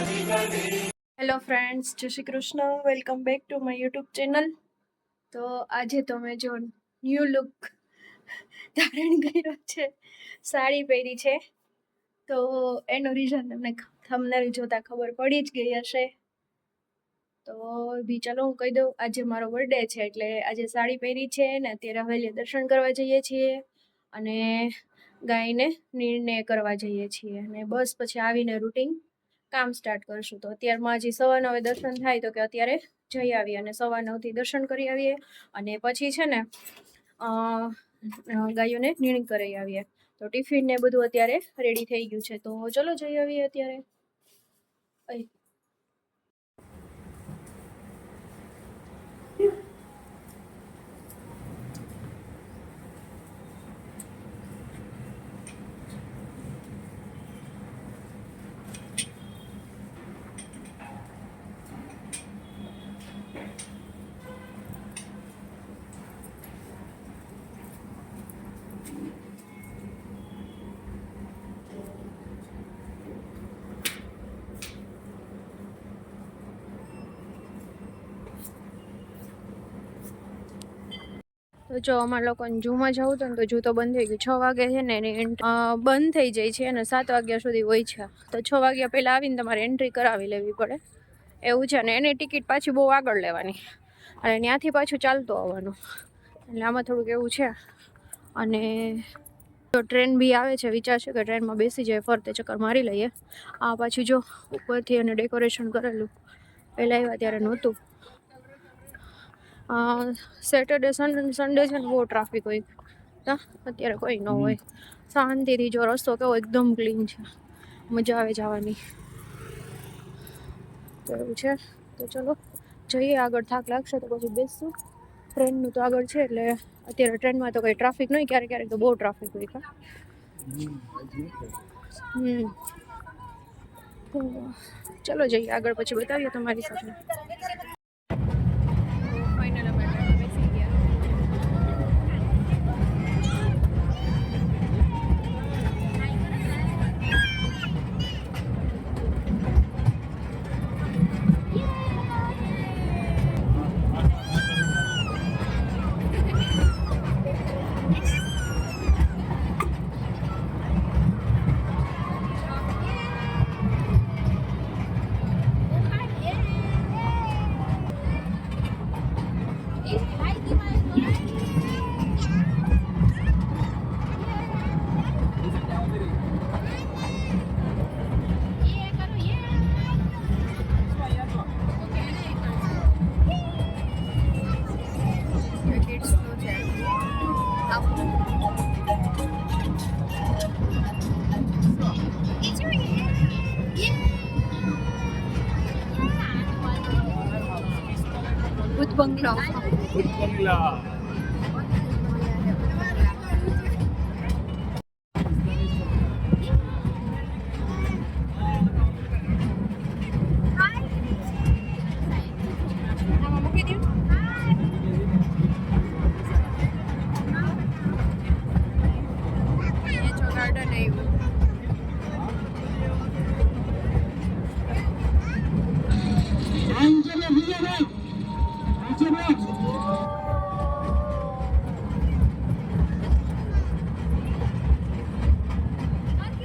Hello friends Jai Shri Krishna. Welcome back to my YouTube channel તો આજે તો મેં જો ન્યૂ લુક ધારણ કર્યો છે. સાડી પહેરી છે. તો એનું રીઝન તમને થમને જોતા ખબર પડી જ ગઈ હશે. તો બી ચાલો હું કહી દઉં, આજે મારો બર્થડે છે એટલે આજે સાડી પહેરી છે ને અત્યારે હવેલીએ દર્શન કરવા જઈએ છીએ અને ગાયને નિર્ણય કરવા જઈએ છીએ. અને બસ પછી આવીને રૂટિન કામ સ્ટાર્ટ કરશું. તો અત્યારમાં હજી સવા નવે દર્શન થાય તો કે અત્યારે જઈ આવીએ અને સવા નવથી દર્શન કરી આવીએ અને પછી છે ને ગાયોને નીણ કરી આવીએ. તો ટિફિન ને બધું અત્યારે રેડી થઈ ગયું છે. તો ચલો જઈ આવીએ અત્યારે. તો જો અમારા લોકોને જૂમાં જવું હતું ને તો જૂ તો બંધ થઈ ગયું. છ વાગે છે ને એની બંધ થઈ જાય છે અને સાત વાગ્યા સુધી હોય છે. તો છ વાગ્યા પહેલાં આવીને તમારે એન્ટ્રી કરાવી લેવી પડે. એવું છે ને એની ટિકિટ પાછી બહુ આગળ લેવાની. અને ત્યાંથી પાછું ચાલતું આવવાનું. એટલે આમાં થોડુંક એવું છે. અને તો ટ્રેન બી આવે છે, વિચાર છે કે ટ્રેનમાં બેસી જાય, ફરતે ચક્કર મારી લઈએ. આ પાછું જો ઉપરથી અને ડેકોરેશન કરેલું. પહેલાં આવ્યા ત્યારે નહોતું. સેટરડે સન્ડે સન્ડે છે ને બહુ ટ્રાફિક હોય. તા અત્યારે કોઈ ન હોય. શાંતિથી જો રસ્તો કેવો એકદમ ક્લીન છે. મજા આવે જવાની. તો એવું છે? તો ચલો જઈએ આગળ થાક લાગશે તો પછી બેસશું. ટ્રેનનું તો આગળ છે એટલે અત્યારે ટ્રેનમાં તો કંઈ ટ્રાફિક નહીં ક્યારેક ક્યારેક તો બહુ ટ્રાફિક હોય કા હમ. ચલો જઈએ આગળ પછી બતાવીએ તમારી સાથે. ફાઇનલ અમે ભૂત બંગલો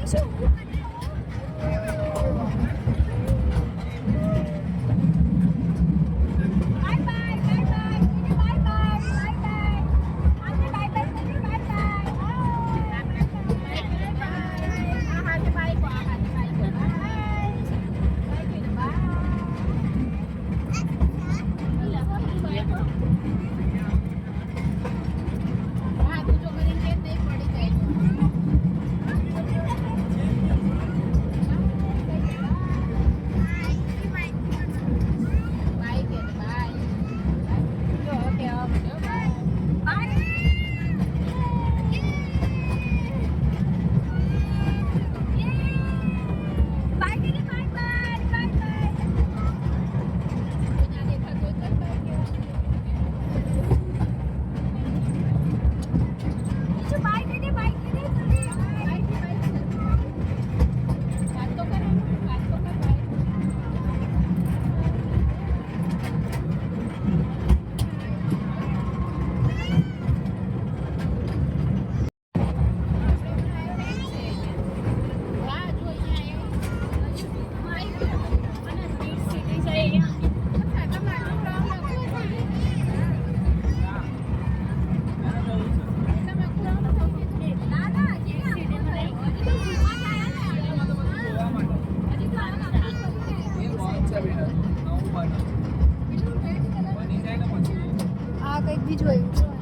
So. કંઈક બીજું આવ્યું છે.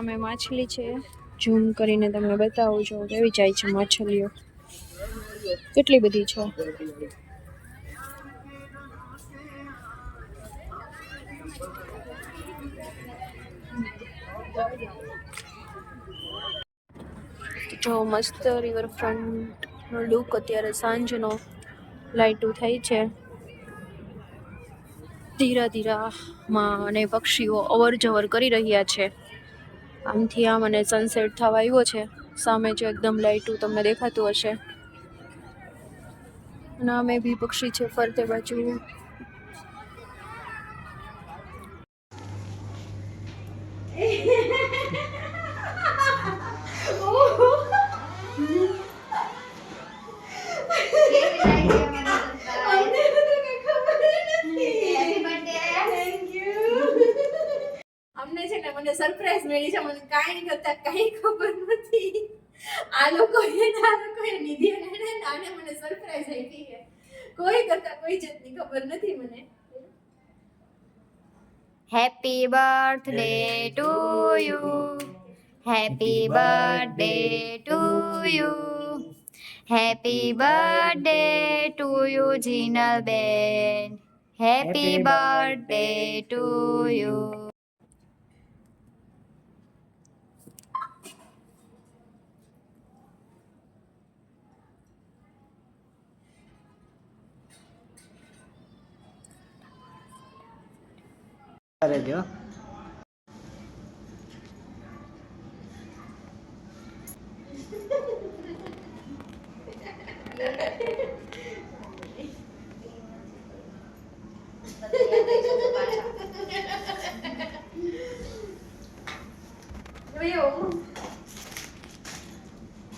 સામે માછલી છે. ઝૂમ કરીને તમને બતાવું છું. કેવી જાય છે માછલીઓ? કેટલી બધી છે? જો મસ્ત રિવરફ્રન્ટનો લુક અત્યારે સાંજનો લાઇટો થઈ છે. ધીરા ધીરામાં અને પક્ષીઓ અવર જવર કરી રહ્યા છે. આમથી આમ અને સનસેટ થવા આવ્યો છે. સામે જો એકદમ લાઇટું તમને દેખાતું હશે. અને અમે બી પક્ષી છે ફરતે બાજુ. મને સરપ્રાઈઝ મળી છે મને કાંઈ કરતા કાંઈ ખબર નથી આ લોકો એ આ લોકોએ નિધિ અને આને મને સરપ્રાઈઝ આપી છે કોઈ કરતા કોઈ જાતની ખબર નથી મને Happy birthday to you. Happy birthday to you. Happy birthday to you, Jinal Ben. Happy birthday to you. રહેજો.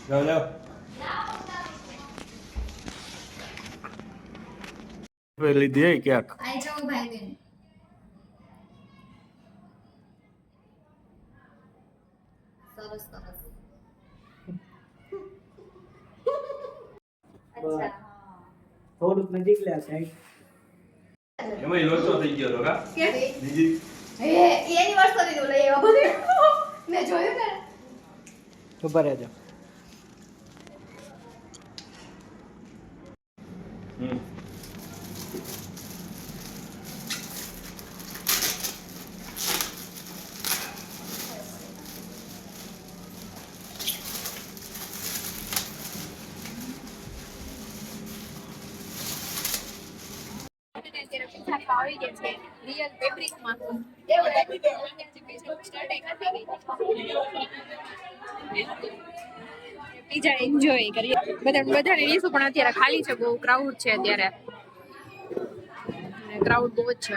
જાઓ જાઓ. લીધી ક્યાંક. સરસ સરસ અચ્છા થોડુંક નજીક લે સાઈડ એમાં લોચો થઈ ગયો તો કા? બીજી? એ એની વર્ષોની નું લઈ આવ્યો બધું. મેં જોયું ને. ઊભા રહેજો. પીઝા એન્જોય કરીએ. બધા બધાને લઈશું પણ અત્યારે ખાલી છે, બહુ ક્રાઉડ છે અત્યારે. ક્રાઉડ બહુ જ છે.